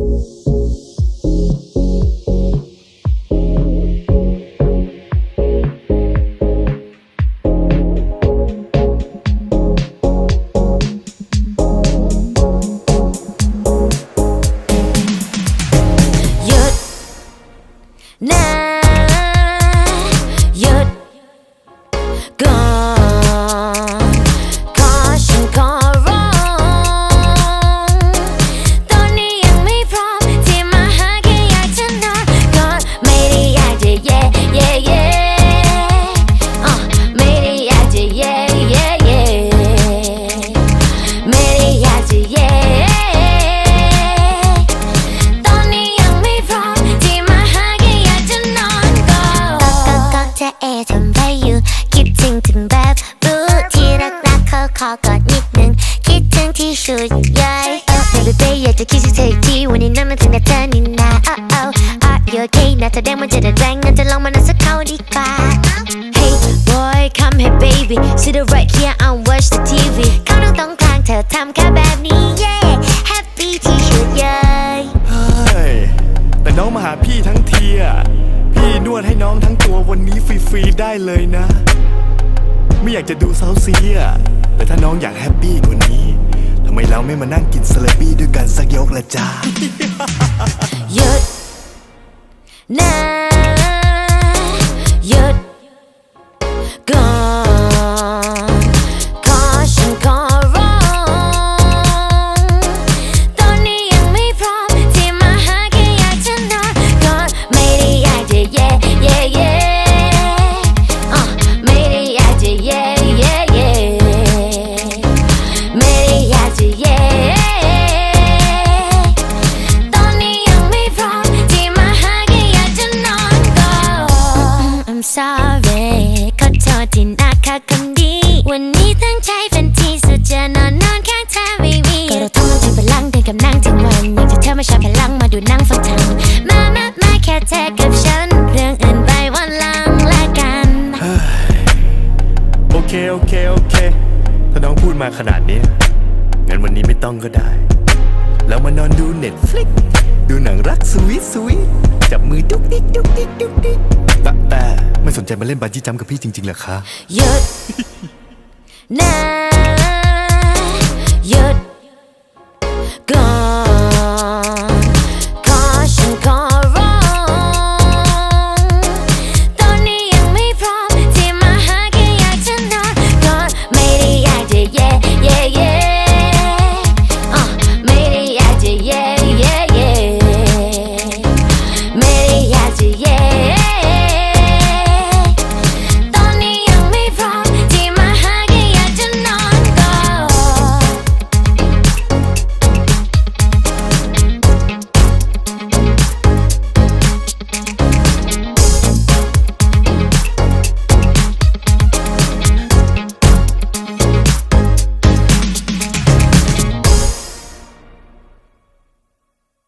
ห สุดใหญ่เออ baby baby อยากจะคิดถึงเธออีกทีวันนี้นั้นมันถึงกับเธอนี่นา oh oh are you okay นะแดงมันจะได้แรงงั้นจะลองมานัดสักเข้าดีกว่า Hey boy come here baby sit right here and watch the TV เข้าตรงตรงกลางเธอทำแค่แบบนี้ yeah happy ที่สุดใหญ่เฮ้ยแต่น้องมาหาพี่ทั้งทีอะพี่นวดให้น้องทั้งตัววันนี้ฟรีๆได้เลยนะ ไม่อยากจะดูเซาซีอะแต่ถ้าน้องอยากแฮปปี้กว่านี้ ไมเราไม่มานั่งกินสเลบบี้ด้วยกันสักยกละจ้าหยุดนะ I'm sorry ขอโทษที่นักค่ะคนดี วันนี้ตั้งใจเป็นที่สุดจะนอนนอนข้างเธอไม่มีก็เราต้องมันถึงพลังเดินกับนั่งทั้งวันอยากจะเธอมาชาร์จพลังมาดูนั่งฟังทำมามามาแค่เธอกับฉัน เรื่องอื่นไปวันหลังละกันโอเคโอเคโอเค ถ้าน้องพูดมาขนาดนี้งั้นวันนี้ไม่ต้องก็ได้ แล้วมานอนดูเน็ตฟลิกดูหนังรักสวีทสวีทจับมือดุกดิกดุกดิกดุกดิก แต่แต่ไม่สนใจมาเล่นบันจี้จัมกับพี่จริงๆเหรอคะ หยุดนะหยุด